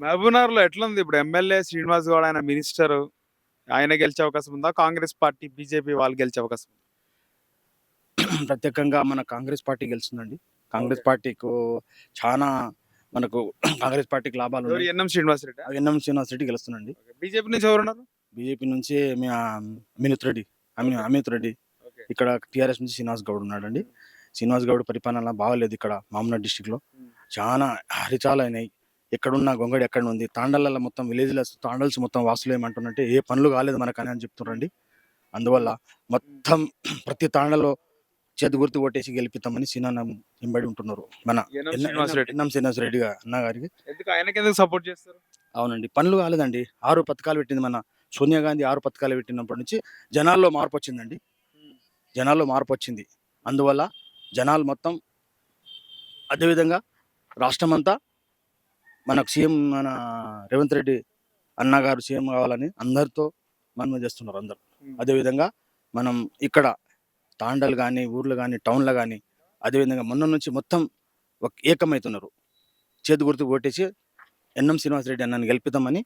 మహబూబ్నగర్లో ఎట్లుంది? ఇప్పుడు ఎమ్మెల్యే శ్రీనివాస్ గౌడ్ ఆయన మినిస్టర్ ఆయన గెలిచే అవకాశం ఉందా? కాంగ్రెస్ పార్టీ బీజేపీ వాళ్ళు గెలిచే అవకాశం ప్రత్యేకంగా మన కాంగ్రెస్ పార్టీ గెలుస్తుందండి. కాంగ్రెస్ పార్టీకు చాలా మనకు కాంగ్రెస్ పార్టీకి లాభాలు ఎవరు? ఉన్నాయి. ఎన్ఎం శ్రీనివాస్ రెడ్డి? ఎన్ఎం శ్రీనివాస్ రెడ్డి గెలుస్తుందండి. బీజేపీ నుంచి ఎవరున్నారు? బీజేపీ నుంచి మీ ఆ, అమిత్ రెడ్డి. అమి అమిత్ రెడ్డి. ఇక్కడ టీఆర్ఎస్ నుంచి శ్రీనివాస్ గౌడ్ ఉన్నాడండి. శ్రీనివాస్ గౌడ్ పరిపాలన బాగలేదు ఇక్కడ మామూలు డిస్టిక్లో. చాలా హరిచాలు అయినాయి ఎక్కడున్న గొంగడి ఎక్కడ ఉంది. తాండలలో మొత్తం విలేజ్ల తాండల్స్ మొత్తం వాసులు ఏమంటున్నట్టే ఏ పనులు కాలేదు మనకని అని చెప్తున్నారండి అందువల్ల మొత్తం ప్రతి తాండలో చేతి గుర్తు కొట్టేసి గెలిపిస్తామని సీనాన్న ఇంబడి ఉంటున్నారు. మన ఎన్ఎం శ్రీనివాస్ రెడ్డి. శ్రీనివాస్ రెడ్డి అన్న గారికి. సపోర్ట్ చేస్తారు? అవునండి. పనులు కాలేదండి. ఆరు పథకాలు పెట్టింది మన సోనియా గాంధీ ఆరు పథకాలు పెట్టినప్పటి నుంచి జనాల్లో మార్పు వచ్చిందండి. జనాల్లో మార్పు వచ్చింది. అందువల్ల జనాలు మొత్తం అదేవిధంగా రాష్ట్రం అంతా మనకు సీఎం మన రేవంత్ రెడ్డి అన్న గారు సీఎం కావాలని అందరితో మనం చేస్తున్నారు అందరు. అదేవిధంగా మనం ఇక్కడ తాండలు కానీ ఊర్లు కానీ టౌన్లు కానీ అదేవిధంగా మొన్న నుంచి మొత్తం ఒక ఏకమవుతున్నారు చేతి గుర్తు కొట్టేసి ఎన్ఎం శ్రీనివాస్ రెడ్డి అన్నని గెలిపిద్దామని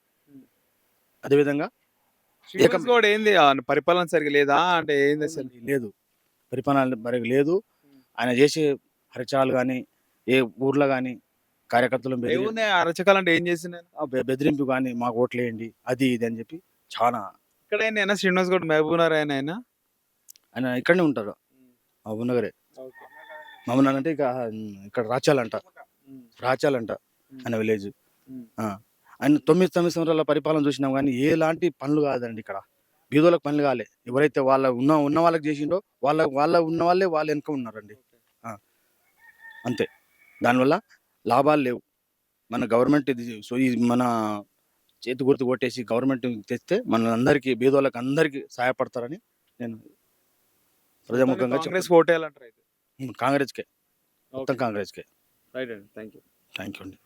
అదేవిధంగా శ్రీనివాస్ గౌడ్ ఏంది? పరిపాలన సరిగా లేదా అంటే ఏంది అసలు? లేదు. పరిపాలన మరి లేదు. ఆయన చేసే హరిచాలు కానీ ఏ ఊర్లో కానీ కార్యకర్తలు బెదిరి- ఏముంది అరచకాలు అంటే ఏం ఆ బె- బెదిరింపు కానీ మాకు ఓట్లేయండి అది ఇది అని చెప్పి చాలా ఇక్కడ అయినా శ్రీనివాస్ గౌడ్ మహబూబ్నగర్ ఆయన ఆయన? ఆయన ఇక్కడనే ఉంటారు. ఉన్నగరే మమ్మల్ని అంటే ఇక ఇక్కడ రాచాలంట. రాచాలంట ఆయన విలేజ్. ఆయన తొమ్మిది తొమ్మిది సంవత్సరాల పరిపాలన చూసినాం కానీ ఎలాంటి పనులు కాదండి ఇక్కడ. బీదోళ్ళకి పనులు కాలే. ఎవరైతే వాళ్ళ ఉన్న ఉన్న వాళ్ళకి చేసిండో వాళ్ళ వాళ్ళ ఉన్న వాళ్ళే వాళ్ళ వెనక ఉన్నారండి. ఆ. అంతే. దానివల్ల లాభాలు లేవు. మన గవర్నమెంట్ ఇది సో ఈ మన చేతి గుర్తు కొట్టేసి గవర్నమెంట్ తెస్తే మన అందరికీ బీదోళ్ళకి అందరికీ సహాయపడతారని నేను ప్రజాముఖంగా కాంగ్రెస్ ఓటేయాలంటారు కాంగ్రెస్కే. మొత్తం కాంగ్రెస్కే. రైట్ అండి. థ్యాంక్ యూ థ్యాంక్ యూ అండి.